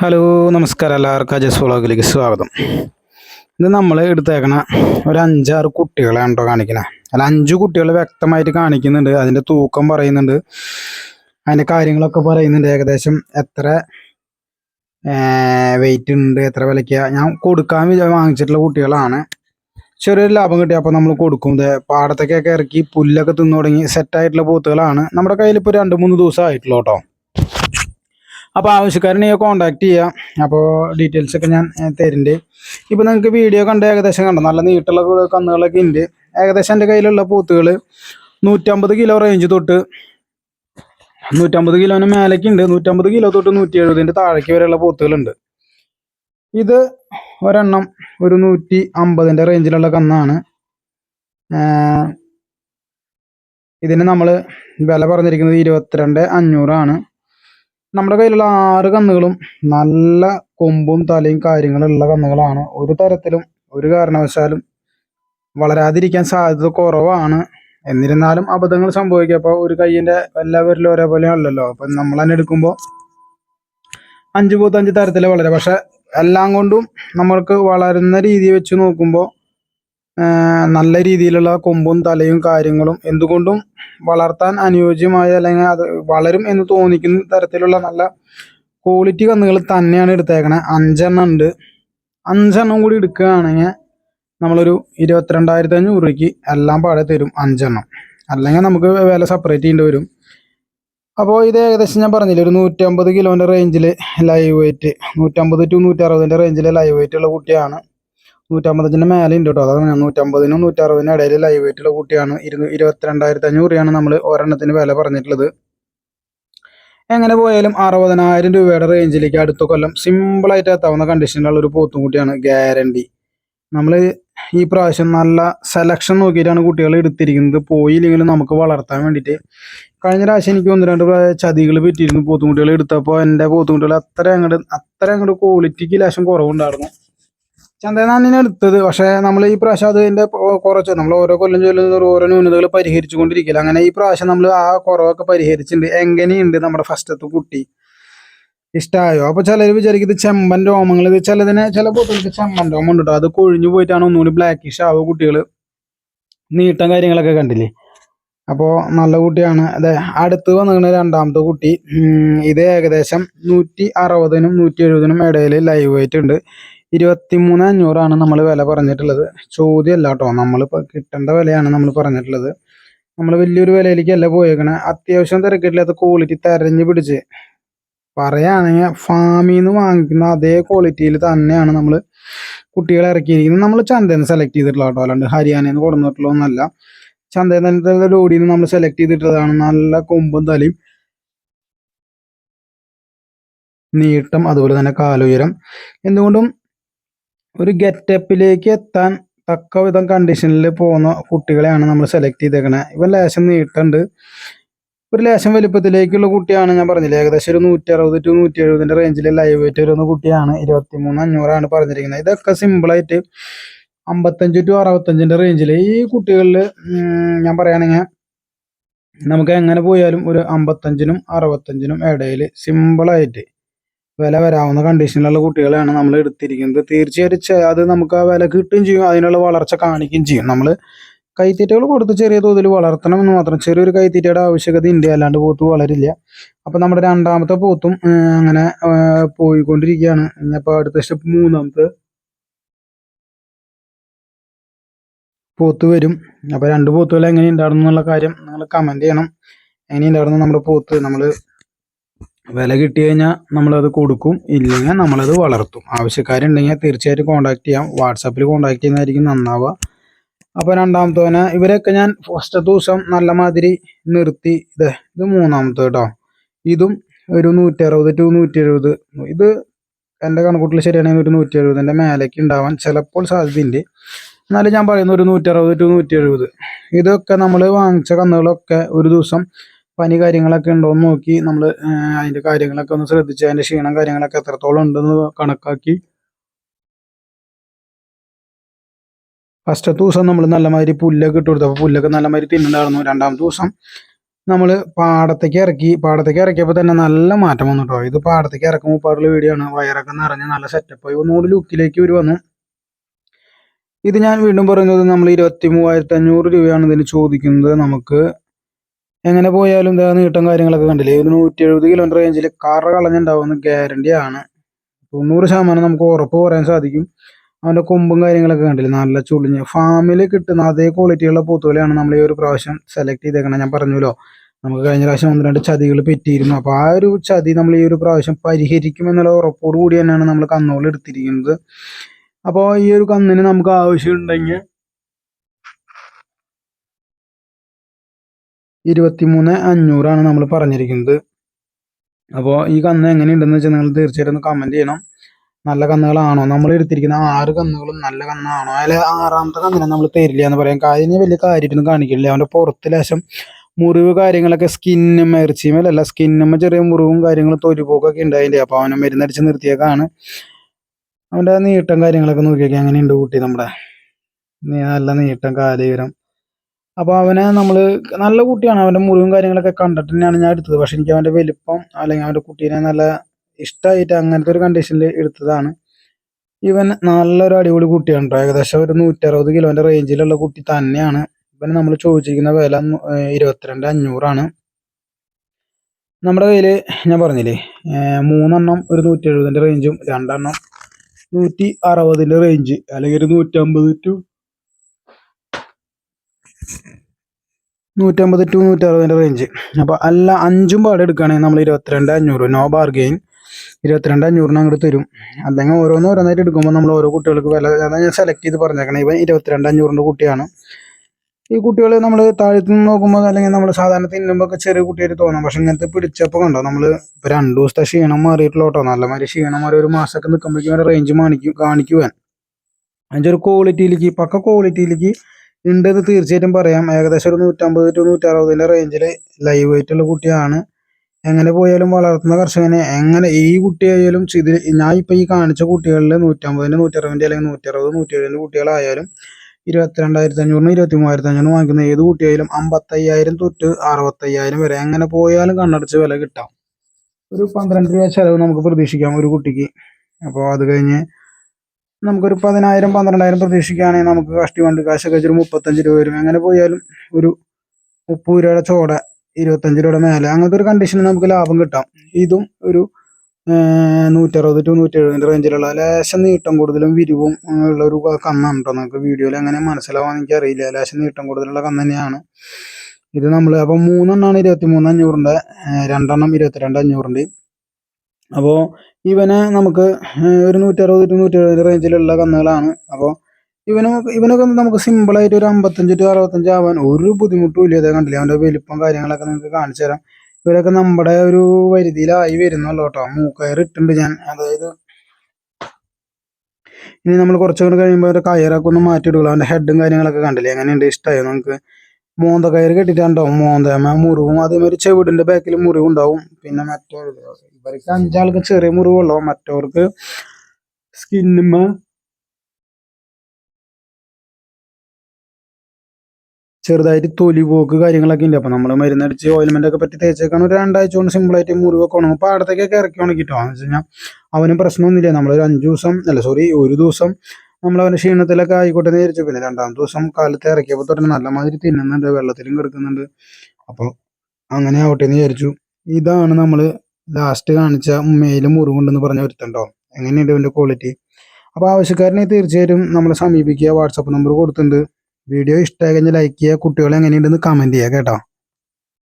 Hello നമസ്കാരം എല്ലാവർക്കും. അജസ് വ്ളോഗിലേക്ക് സ്വാഗതം. ഇത് നമ്മൾ എടുത്തേക്കണ ഒരു അഞ്ചാറ് കുട്ടികളെ ഉണ്ടോ കാണിക്കണേ. അല്ല അഞ്ച് കുട്ടികൾ വ്യക്തമായിട്ട് കാണിക്കുന്നുണ്ട്. അതിന്റെ തൂക്കം പറയുന്നുണ്ട്. അതിന്റെ കാര്യങ്ങളൊക്കെ പറയുന്നുണ്ട്. ഏകദേശം എത്ര വെയിറ്റ് ഉണ്ട് എത്ര വിലയ്ക്ക. ഞാൻ കൊടുക്കാൻ വാങ്ങിച്ചിട്ടുള്ള കുട്ടികളാണ്. ചെറിയൊരു ലാഭം കിട്ടി അപ്പോൾ നമ്മൾ കൊടുക്കും. ഇത് പാടത്തേക്കൊക്കെ ഇറക്കി പുല്ലൊക്കെ തിന്നു തുടങ്ങി സെറ്റായിട്ടുള്ള പോത്തുകളാണ്. നമ്മുടെ കയ്യിൽ ഇപ്പോൾ രണ്ട് മൂന്ന് ദിവസം ആയിട്ടുള്ളൂ കേട്ടോ. അപ്പോൾ ആവശ്യക്കാരനെ കോൺടാക്ട് ചെയ്യാം. അപ്പോൾ ഡീറ്റെയിൽസ് ഒക്കെ ഞാൻ തരുന്നുണ്ട് ഇപ്പോൾ നിങ്ങൾക്ക് വീഡിയോ കണ്ട് ഏകദേശം കണ്ടോ? നല്ല നീട്ടുള്ള കന്നുകളൊക്കെ ഉണ്ട് ഏകദേശം എന്റെ കയ്യിലുള്ള പൂത്തുകൾ നൂറ്റമ്പത് കിലോ റേഞ്ച് തൊട്ട് നൂറ്റമ്പത് കിലോന് മേലേക്ക് ഉണ്ട് നൂറ്റമ്പത് കിലോ തൊട്ട് നൂറ്റി എഴുപതിന്റെ താഴേക്ക് വരെയുള്ള പോത്തുകളുണ്ട്. ഇത് ഒരെണ്ണം ഒരു നൂറ്റി അമ്പതിന്റെ റേഞ്ചിലുള്ള കന്നാണ്. ഇതിന് നമ്മൾ വില പറഞ്ഞിരിക്കുന്നത് ഇരുപത്തിരണ്ട് അഞ്ഞൂറാണ്. നമ്മുടെ കയ്യിലുള്ള ആറ് കന്നുകളും നല്ല കൊമ്പും തലയും കാര്യങ്ങളുള്ള കന്നുകളാണ്. ഒരു തരത്തിലും ഒരു കാരണവശാലും വളരാതിരിക്കാൻ സാധ്യത കുറവാണ്. എന്നിരുന്നാലും അബദ്ധങ്ങൾ സംഭവിക്കുക അപ്പോൾ ഒരു കയ്യിന്റെ എല്ലാവരിലും ഒരേപോലെ അല്ലല്ലോ അപ്പം നമ്മൾ തന്നെ എടുക്കുമ്പോൾ അഞ്ച് പൂത്തഞ്ച് തരത്തിൽ വളരെ. പക്ഷെ എല്ലാം കൊണ്ടും നമ്മൾക്ക് വളരുന്ന രീതി വെച്ച് നോക്കുമ്പോൾ നല്ല രീതിയിലുള്ള കൊമ്പും തലയും കാര്യങ്ങളും എന്തുകൊണ്ടും വളർത്താൻ അനുയോജ്യമായ അല്ലെങ്കിൽ അത് വളരും എന്ന് തോന്നിക്കുന്ന തരത്തിലുള്ള നല്ല ക്വാളിറ്റി കന്നുകൾ തന്നെയാണ് എടുത്തേക്കണേ. അഞ്ചെണ്ണം ഉണ്ട്. അഞ്ചെണ്ണം കൂടി എടുക്കുകയാണെങ്കിൽ നമ്മളൊരു ഇരുപത്തിരണ്ടായിരത്തി അഞ്ഞൂറ് രൂപയ്ക്ക് എല്ലാം പാടെ തരും അഞ്ചെണ്ണം. അല്ലെങ്കിൽ നമുക്ക് വില സെപ്പറേറ്റ് ചെയ്യേണ്ടി വരും. അപ്പോൾ ഇത് ഏകദേശം ഞാൻ പറഞ്ഞില്ല ഒരു നൂറ്റമ്പത് കിലോന്റെ റേഞ്ചിൽ ലൈവ് വെയിറ്റ് നൂറ്റമ്പത് ടു നൂറ്ററുപതിന്റെ റേഞ്ചിൽ ലൈവ് വെയിറ്റ് ഉള്ള കുട്ടിയാണ്. നൂറ്റമ്പത്തഞ്ചിന്റെ മേലെ ഉണ്ട് കേട്ടോ. അതാണ് നൂറ്റമ്പതിനും നൂറ്ററുപതിനും ഇടയിൽ ലൈവ് വെയിറ്റുള്ള കുട്ടിയാണ്. ഇരുന്ന് ഇരുപത്തിരണ്ടായിരത്തി അഞ്ഞൂറ് രൂപയാണ് നമ്മൾ ഒരെണ്ണത്തിന് വില പറഞ്ഞിട്ടുള്ളത്. എങ്ങനെ പോയാലും അറുപതിനായിരം രൂപയുടെ റേഞ്ചിലേക്ക് അടുത്ത കൊല്ലം സിമ്പിളായിട്ട് എത്താവുന്ന കണ്ടീഷനിലുള്ള ഒരു പോത്തും കുട്ടിയാണ് ഗ്യാരണ്ടി നമ്മൾ ഈ പ്രാവശ്യം നല്ല സെലക്ഷൻ നോക്കിയിട്ടാണ് കുട്ടികൾ എടുത്തിരിക്കുന്നത്. പോയില്ലെങ്കിലും നമുക്ക് വളർത്താൻ വേണ്ടിയിട്ട്. കഴിഞ്ഞ പ്രാവശ്യം എനിക്ക് ഒന്ന് രണ്ട് ചതികൾ പറ്റിയിരുന്നു പോത്തുകുട്ടികൾ എടുത്തപ്പോൾ. എന്റെ പോത്തുകുട്ടികൾ അത്ര അങ്ങോട്ട് അത്ര അങ്ങോട്ട് ക്വാളിറ്റിക്ക് ലേശം കുറവുണ്ടായിരുന്നു. ചന്തയിൽ നിന്നാണ് എടുത്തത്. പക്ഷേ നമ്മൾ ഈ പ്രാവശ്യം അതിന്റെ കുറച്ച് നമ്മൾ ഓരോ കൊല്ലം ചൊല്ലുന്ന ഓരോ ന്യൂനതകൾ പരിഹരിച്ചുകൊണ്ടിരിക്കില്ല അങ്ങനെ ഈ പ്രാവശ്യം നമ്മൾ ആ കുറവൊക്കെ പരിഹരിച്ചിട്ടുണ്ട്. എങ്ങനെയുണ്ട് നമ്മുടെ ഫസ്റ്റത്തെ കുട്ടി? ഇഷ്ടമായോ അപ്പോൾ ചിലർ വിചാരിക്കുന്നത് ചെമ്പൻ രോമങ്ങൾ ഇത് ചിലതിനെ ചില കുട്ടികൾക്ക് ചെമ്പൻ രോമം ഉണ്ട്. അത് കൊഴിഞ്ഞു പോയിട്ടാണ് ഒന്നുകൂടി ബ്ലാക്കിഷ് ആവുക കുട്ടികൾ നീട്ടം കാര്യങ്ങളൊക്കെ കണ്ടില്ലേ? അപ്പോൾ നല്ല കുട്ടിയാണ്. അതെ അടുത്ത് വന്നിരിക്കുന്ന രണ്ടാമത്തെ കുട്ടി. ഇത് ഏകദേശം നൂറ്റി അറുപതിനും നൂറ്റി എഴുപതിനും ഇടയിൽ ലൈവ് ഉണ്ട് ഇരുപത്തിമൂന്ന് അഞ്ഞൂറാണ് നമ്മൾ വില പറഞ്ഞിട്ടുള്ളത്. ചോദ്യമല്ല കേട്ടോ നമ്മളിപ്പോൾ കിട്ടേണ്ട വിലയാണ് നമ്മൾ പറഞ്ഞിട്ടുള്ളത്. നമ്മൾ വലിയൊരു വിലയിലേക്കല്ല പോയേക്കണേ. അത്യാവശ്യം തിരക്കിട്ടില്ലാത്ത ക്വാളിറ്റി തെരഞ്ഞു പിടിച്ച്. പറയുകയാണെങ്കിൽ ഫാമിൽ നിന്ന് വാങ്ങിക്കുന്ന അതേ ക്വാളിറ്റിയിൽ തന്നെയാണ് നമ്മൾ കുട്ടികളെ ഇറക്കിയിരിക്കുന്നത്. നമ്മൾ ചന്തയിൽ നിന്ന് സെലക്ട് ചെയ്തിട്ടുള്ള കേട്ടോ അല്ലാണ്ട് ഹരിയാനയിൽ നിന്ന് കൊടുന്നിട്ടുള്ള ഒന്നല്ല. ചന്തയിൽ നിന്ന് ലോഡിയിൽ നിന്ന് നമ്മൾ സെലക്ട് ചെയ്തിട്ടുള്ളതാണ്. നല്ല കൊമ്പും തലയും നീട്ടം അതുപോലെ തന്നെ കാലുയരം. എന്തുകൊണ്ടും ഒരു ഗെറ്റപ്പിലേക്ക് എത്താൻ തക്ക വിധം കണ്ടീഷനിൽ പോകുന്ന കുട്ടികളെയാണ് നമ്മൾ സെലക്ട് ചെയ്തേക്കണേ. ഇവൻ ലേശം നീട്ടുണ്ട്. ഒരു ലേശം വലിപ്പത്തിലേക്കുള്ള കുട്ടിയാണ് ഞാൻ പറഞ്ഞില്ലേ. ഏകദേശം ഒരു നൂറ്റി അറുപത് ടു നൂറ്റി എഴുപതിന്റെ റേഞ്ചിൽ ലൈവ് വെയിറ്റ് വരുന്ന കുട്ടിയാണ്. ഇരുപത്തി മൂന്ന് അഞ്ഞൂറാണ് പറഞ്ഞിരിക്കുന്നത്. ഇതൊക്കെ സിമ്പിളായിട്ട് അമ്പത്തഞ്ച് ടു അറുപത്തഞ്ചിന്റെ റേഞ്ചിൽ ഈ കുട്ടികളിൽ ഞാൻ പറയുകയാണെങ്കിൽ നമുക്ക് എങ്ങനെ പോയാലും ഒരു അമ്പത്തഞ്ചിനും അറുപത്തഞ്ചിനും ഇടയിൽ സിമ്പിളായിട്ട് വില വരാവുന്ന കണ്ടീഷനിലുള്ള കുട്ടികളെയാണ് നമ്മൾ എടുത്തിരിക്കുന്നത്. തീർച്ചയായിട്ടും ചെ- അത് നമുക്ക് ആ വില കിട്ടുകയും ചെയ്യും അതിനുള്ള വളർച്ച കാണിക്കുകയും ചെയ്യും. നമ്മൾ കൈത്തീറ്റകൾ കൊടുത്ത് ചെറിയ തോതിൽ വളർത്തണം എന്ന് മാത്രം ചെറിയൊരു കൈത്തീറ്റയുടെ ആവശ്യകത ഇന്ത്യ അല്ലാണ്ട് പോത്ത് വളരില്ല. അപ്പം നമ്മുടെ രണ്ടാമത്തെ പോത്തും അങ്ങനെ പോയിക്കൊണ്ടിരിക്കുകയാണ്. ഇനിയിപ്പോൾ അടുത്ത സ്റ്റെപ്പ് മൂന്നാമത്തെ പോത്ത് വരും. അപ്പോൾ രണ്ട് പോത്തുകൾ എങ്ങനെ ഉണ്ടായിരുന്നു എന്നുള്ള കാര്യം നിങ്ങൾ കമന്റ് ചെയ്യണം. എങ്ങനെ ഉണ്ടായിരുന്നു നമ്മുടെ പോത്ത്? നമ്മൾ വില കിട്ടി കഴിഞ്ഞാൽ നമ്മളത് കൊടുക്കും ഇല്ലെങ്കിൽ നമ്മളത് വളർത്തും. ആവശ്യക്കാരുണ്ടെങ്കിൽ തീർച്ചയായിട്ടും കോൺടാക്ട് ചെയ്യാം. വാട്സാപ്പിൽ കോൺടാക്ട് ചെയ്യുന്നതായിരിക്കും നന്നാവുക. അപ്പോൾ രണ്ടാമത്തവനെ ഇവരൊക്കെ ഞാൻ ഫസ്റ്റ് ദിവസം നല്ല മാതിരി നിർത്തി. ഇത് ഇത് മൂന്നാമത്തെ കേട്ടോ. ഇതും ഒരു നൂറ്റി അറുപത് ടു നൂറ്റി എഴുപത് ഇത് എന്റെ കണക്കൂട്ടിൽ ശരിയാണെങ്കിൽ ഒരു നൂറ്റി എഴുപതിന്റെ മേലേക്ക് ഉണ്ടാവാൻ ചിലപ്പോൾ സാധ്യതയുണ്ട്. എന്നാലും ഞാൻ പറയുന്ന ഒരു നൂറ്റി അറുപത് ടു നൂറ്റി എഴുപത് ഇതൊക്കെ നമ്മൾ വാങ്ങിച്ച കന്നുകളൊക്കെ ഒരു ദിവസം പനി കാര്യങ്ങളൊക്കെ ഉണ്ടോ എന്ന് നോക്കി നമ്മൾ അതിന്റെ കാര്യങ്ങളൊക്കെ ഒന്ന് ശ്രദ്ധിച്ച് അതിന്റെ ക്ഷീണം കാര്യങ്ങളൊക്കെ എത്രത്തോളം ഉണ്ടെന്ന് കണക്കാക്കി. ഫസ്റ്റത്തെ ദിവസം നമ്മൾ നല്ലമാതിരി പുല്ലൊക്കെ ഇട്ട് കൊടുത്തു. അപ്പോൾ പുല്ലൊക്കെ നല്ലമാതിരി തിന്നുണ്ടായിരുന്നു രണ്ടാമത്തെ ദിവസം നമ്മൾ പാടത്തേക്ക് ഇറക്കി. പാടത്തേക്ക് ഇറക്കിയപ്പോൾ തന്നെ നല്ല മാറ്റം വന്നു കേട്ടോ ഇത് പാടത്തേക്ക് ഇറക്കും പാടുള്ള വീഡിയോ ആണ്. വയറൊക്കെ നിറഞ്ഞ് നല്ല സെറ്റപ്പായി ഒന്നുകൂടി ലുക്കിലേക്ക് ഒരു വന്നു. ഇത് ഞാൻ വീണ്ടും പറയുന്നത് നമ്മൾ ഇരുപത്തി മൂവായിരത്തി അഞ്ഞൂറ് രൂപയാണ് ഇതിന് ചോദിക്കുന്നത് നമുക്ക്. എങ്ങനെ പോയാലും ഇതാ നീട്ടം കാര്യങ്ങളൊക്കെ കണ്ടില്ലേ? ഒരു നൂറ്റി എഴുപത് കിലോമീറ്റർ റേഞ്ചിൽ കറ കളഞ്ഞുണ്ടാവുന്ന ഗ്യാരണ്ടി ആണ്. തൊണ്ണൂറ് ശതമാനം നമുക്ക് ഉറപ്പ് പറയാൻ സാധിക്കും. അവന്റെ കൊമ്പും കാര്യങ്ങളൊക്കെ കണ്ടില്ലേ? നല്ല ചുളിഞ്ഞ്. ഫാമിൽ കിട്ടുന്ന അതേ ക്വാളിറ്റിയുള്ള പൂത്തുകളെയാണ് നമ്മൾ ഈ ഒരു പ്രാവശ്യം സെലക്ട് ചെയ്തേക്കണം. ഞാൻ പറഞ്ഞല്ലോ. നമുക്ക് കഴിഞ്ഞ പ്രാവശ്യം ഒന്ന് രണ്ട് ചതികൾ പറ്റിയിരുന്നു. അപ്പോൾ ആ ഒരു ചതി നമ്മൾ ഈ ഒരു പ്രാവശ്യം പരിഹരിക്കും എന്നുള്ള ഉറപ്പോട് കൂടി തന്നെയാണ് നമ്മൾ കന്നുകൾ എടുത്തിരിക്കുന്നത്. അപ്പോൾ ഈ ഒരു കന്നിന് നമുക്ക് ആവശ്യമുണ്ടെങ്കിൽ ഇരുപത്തിമൂന്ന് അഞ്ഞൂറാണ് നമ്മൾ പറഞ്ഞിരിക്കുന്നത്. അപ്പോൾ ഈ കന്ന് എങ്ങനെയുണ്ടെന്ന് വെച്ചാൽ നിങ്ങൾ തീർച്ചയായിട്ടും ഒന്ന് കമന്റ് ചെയ്യണം. നല്ല കന്നുകളാണോ? നമ്മൾ എടുത്തിരിക്കുന്ന ആറ് കന്നുകളും നല്ല കന്നാണോ? അതിൽ ആറാമത്തെ കന്നിനെ നമ്മൾ തരില്ല എന്ന് പറയാം. കാര്യം വലിയ കാര്യമായിട്ടൊന്നും കാണിക്കില്ല അവന്റെ പുറത്ത് ലേശം മുറിവ് കാര്യങ്ങളൊക്കെ സ്കിന്നും ഇറച്ചിയുമല്ല സ്കിന്നും ചെറിയ മുറിവും കാര്യങ്ങളും തൊലിപോക്കൊക്കെ ഉണ്ടായില്ലേ അപ്പോൾ അവനെ മരുന്നടിച്ച് നിർത്തിയേക്കാണ്. അവന്റെ നീട്ടം കാര്യങ്ങളൊക്കെ നോക്കിയൊക്കെ. അങ്ങനെയുണ്ട് കുട്ടി നമ്മുടെ? നല്ല നീട്ടം കാലുയരം അപ്പോൾ അവനെ നമ്മൾ നല്ല കുട്ടിയാണ്. അവന്റെ മുറിവും കാര്യങ്ങളൊക്കെ കണ്ടിട്ട് തന്നെയാണ് ഞാൻ എടുത്തത്. പക്ഷെ എനിക്ക് അവന്റെ വലിപ്പം അല്ലെങ്കിൽ അവന്റെ കുട്ടീനെ നല്ല ഇഷ്ടമായിട്ട് അങ്ങനത്തെ ഒരു കണ്ടീഷനിൽ എടുത്തതാണ്. ഇവൻ നല്ലൊരു അടിപൊളി കുട്ടിയാണ് കേട്ടോ ഏകദേശം ഒരു നൂറ്ററുപത് കിലോന്റെ റേഞ്ചിലുള്ള കുട്ടി തന്നെയാണ്. ഇവന് നമ്മൾ ചോദിച്ചിരിക്കുന്ന വില ഇരുപത്തിരണ്ട് അഞ്ഞൂറാണ്. നമ്മുടെ കയ്യിൽ ഞാൻ പറഞ്ഞില്ലേ മൂന്നെണ്ണം ഒരു നൂറ്റി എഴുപതിന്റെ റേഞ്ചും രണ്ടെണ്ണം നൂറ്റി അറുപതിന്റെ റേഞ്ച് അല്ലെങ്കിൽ ഒരു നൂറ്റമ്പത് ടു നൂറ്റമ്പത് ടു നൂറ്ററുപതിന്റെ റേഞ്ച് അപ്പോൾ അല്ല അഞ്ചും പാടെ എടുക്കുകയാണെങ്കിൽ നമ്മൾ ഇരുപത്തിരണ്ട് അഞ്ഞൂറ്. നോ ബാർഗെയിൻ ഇരുപത്തിരണ്ട് അഞ്ഞൂറിന് അങ്ങോട്ട് തരും. അല്ലെങ്കിൽ ഓരോന്ന് ഓരോന്നായിട്ട് എടുക്കുമ്പോൾ നമ്മൾ ഓരോ കുട്ടികൾക്ക് വില അതാണ് ഞാൻ സെലക്ട് ചെയ്ത് പറഞ്ഞേക്കണം. ഇവൻ ഇരുപത്തിരണ്ട് അഞ്ഞൂറിന്റെ കുട്ടിയാണ്. ഈ കുട്ടികൾ നമ്മൾ താഴത്തു നിന്ന് നോക്കുമ്പോൾ അല്ലെങ്കിൽ നമ്മൾ സാധാരണ തിന്നുമ്പോൾ ഒക്കെ ചെറിയ കുട്ടിയായിട്ട് തോന്നാം. പക്ഷെ ഇങ്ങനത്തെ പിടിച്ചപ്പോൾ കണ്ടോ? നമ്മൾ ഇപ്പോൾ രണ്ട് ദിവസത്തെ ക്ഷീണം മാറിയിട്ടുള്ള കേട്ടോ നല്ല മാതിരി ക്ഷീണം മാറി ഒരു മാസമൊക്കെ നിൽക്കുമ്പോഴേക്കും റേഞ്ച് കാണിക്കും കാണിക്കുവാൻ അതിന്റെ ഒരു ക്വാളിറ്റിയിലേക്ക് പക്ക ക്വാളിറ്റിയിലേക്ക് ഉണ്ടെന്ന് തീർച്ചയായിട്ടും പറയാം. ഏകദേശം ഒരു നൂറ്റമ്പത് ടു നൂറ്ററുപതിന്റെ റേഞ്ചിൽ ലൈവ് ആയിട്ടുള്ള കുട്ടിയാണ്. എങ്ങനെ പോയാലും വളർത്തുന്ന കർഷകനെ എങ്ങനെ ഈ കുട്ടിയായാലും ഇതിൽ ഞാൻ ഇപ്പോൾ ഈ കാണിച്ച കുട്ടികളിൽ നൂറ്റമ്പതിന്റെ നൂറ്ററുപതിന്റെ അല്ലെങ്കിൽ നൂറ്ററുപത് നൂറ്റി എഴുപതിന്റെ കുട്ടികളായാലും ഇരുപത്തിരണ്ടായിരത്തി അഞ്ഞൂറിന് ഇരുപത്തി മൂവായിരത്തി അഞ്ഞൂറിന് വാങ്ങിക്കുന്ന ഏത് കുട്ടിയായാലും അമ്പത്തയ്യായിരം തൊട്ട് അറുപത്തയ്യായിരം വരെ എങ്ങനെ പോയാലും കണ്ണടച്ച് വില കിട്ടാം. ഒരു പന്ത്രണ്ട് രൂപ ചിലവ് നമുക്ക് പ്രതീക്ഷിക്കാം ഒരു കുട്ടിക്ക്. അപ്പോൾ അത് കഴിഞ്ഞ് നമുക്കൊരു പതിനായിരം പന്ത്രണ്ടായിരം പ്രതീക്ഷിക്കുകയാണെങ്കിൽ നമുക്ക് കഷ്ടി വണ്ടി കാശൊക്കെ വെച്ചൊരു മുപ്പത്തഞ്ച് രൂപ വരും. അങ്ങനെ പോയാലും ഒരു മുപ്പത് രൂപയുടെ ചോട ഇരുപത്തഞ്ച് രൂപയുടെ മേലെ അങ്ങനത്തെ ഒരു കണ്ടീഷനിൽ നമുക്ക് ലാഭം കിട്ടാം. ഇതും ഒരു നൂറ്ററുപത് ടു നൂറ്റി എഴുപതിന്റെ റേഞ്ചിലുള്ള ലേശം നീട്ടം കൂടുതലും വിരിവും ഉള്ള ഒരു കന്നാണ് കേട്ടോ നമുക്ക് വീഡിയോയിൽ എങ്ങനെ മനസ്സിലാവാന്ന് എനിക്കറിയില്ല. ലേശം നീട്ടം കൂടുതലുള്ള കന്ന് തന്നെയാണ്. ഇത് നമ്മൾ അപ്പം മൂന്നെണ്ണമാണ് ഇരുപത്തി മൂന്ന് അഞ്ഞൂറിന്റെ രണ്ടെണ്ണം ഇരുപത്തിരണ്ട് അഞ്ഞൂറിന്റെ അപ്പോൾ ഇവനെ നമുക്ക് ഒരു നൂറ്ററുപത് ടു നൂറ്റി എഴുപത് റേഞ്ചിലുള്ള കന്നുകളാണ്. അപ്പോൾ ഇവന് ഇവനൊക്കെ നമുക്ക് സിമ്പിളായിട്ട് ഒരു അമ്പത്തഞ്ച് ടു അറുപത്തഞ്ച് ആവാൻ ഒരു ബുദ്ധിമുട്ടും ഇല്ല. ഇതേ കണ്ടില്ലേ? അവന്റെ വലിപ്പം കാര്യങ്ങളൊക്കെ നിങ്ങൾക്ക് കാണിച്ചു തരാം. ഇവരൊക്കെ നമ്മുടെ ഒരു വരുതിയിലായി വരുന്നുള്ളൂ കേട്ടോ. മൂക്കയർ ഇട്ടുണ്ട് ഞാൻ. അതായത് ഇനി നമ്മൾ കുറച്ചുകൂടി കഴിയുമ്പോൾ അവരുടെ കയറൊക്കെ ഒന്ന് മാറ്റി ഇടുകയുള്ളൂ അവന്റെ ഹെഡും കാര്യങ്ങളൊക്കെ കണ്ടില്ലേ? എങ്ങനെയുണ്ട്? ഇഷ്ടമായോ നമുക്ക് മോന്ത കയറ് കെട്ടിട്ടുണ്ടാവും മോന്ത മുറിവും അതേമാതിരി ചെവിടിന്റെ ബാക്കിൽ മുറിവുണ്ടാവും പിന്നെ മറ്റേ ഇവർക്ക് അഞ്ചാൾക്ക് ചെറിയ മുറിവുള്ളൂ മറ്റവർക്ക് സ്കിന്നുമ്മ ചെറുതായിട്ട് തൊലി പോക്ക് കാര്യങ്ങളൊക്കെ ഉണ്ട്. അപ്പൊ നമ്മൾ മരുന്നടിച്ച് ഓയിൽമെന്റ് ഒക്കെ പറ്റി തേച്ചേക്കാണ് ഒരു രണ്ടാഴ്ച കൊണ്ട് സിമ്പിൾ ആയിട്ട് മുറിവൊക്കെ ഉണങ്ങും. അടുത്തേക്കൊക്കെ ഇറക്കി ഉണക്കിട്ടോ? എന്ന് വെച്ച് കഴിഞ്ഞാൽ അവനും പ്രശ്നമൊന്നുമില്ല. നമ്മളൊരു അഞ്ചു ദിവസം അല്ല സോറി ഒരു ദിവസം നമ്മൾ അവന്റെ ക്ഷീണത്തിലൊക്കെ ആയിക്കോട്ടെ എന്ന് വിചാരിച്ചു. പിന്നെ രണ്ടാം ദിവസം കാലത്ത് ഇറക്കിയപ്പോൾ തൊട്ട് നല്ല മാതിരി തിന്നുന്നുണ്ട് വെള്ളത്തിലും കിടക്കുന്നുണ്ട്. അപ്പോൾ അങ്ങനെ ആവട്ടെ എന്ന് വിചാരിച്ചു. ഇതാണ് നമ്മൾ ലാസ്റ്റ് കാണിച്ച മേലും മുറിവുണ്ടെന്ന് പറഞ്ഞ ഒരുത്തുണ്ടോ? എങ്ങനെയുണ്ട് ഇവന്റെ ക്വാളിറ്റി അപ്പോൾ ആവശ്യക്കാരനെ തീർച്ചയായിട്ടും നമ്മളെ സമീപിക്കുക. വാട്സപ്പ് നമ്പർ കൊടുത്തിട്ടുണ്ട്. വീഡിയോ ഇഷ്ടമായി കഴിഞ്ഞാൽ ലൈക്ക് ചെയ്യുക. കുട്ടികളെ എങ്ങനെയുണ്ടെന്ന് കമന്റ് ചെയ്യുക കേട്ടോ.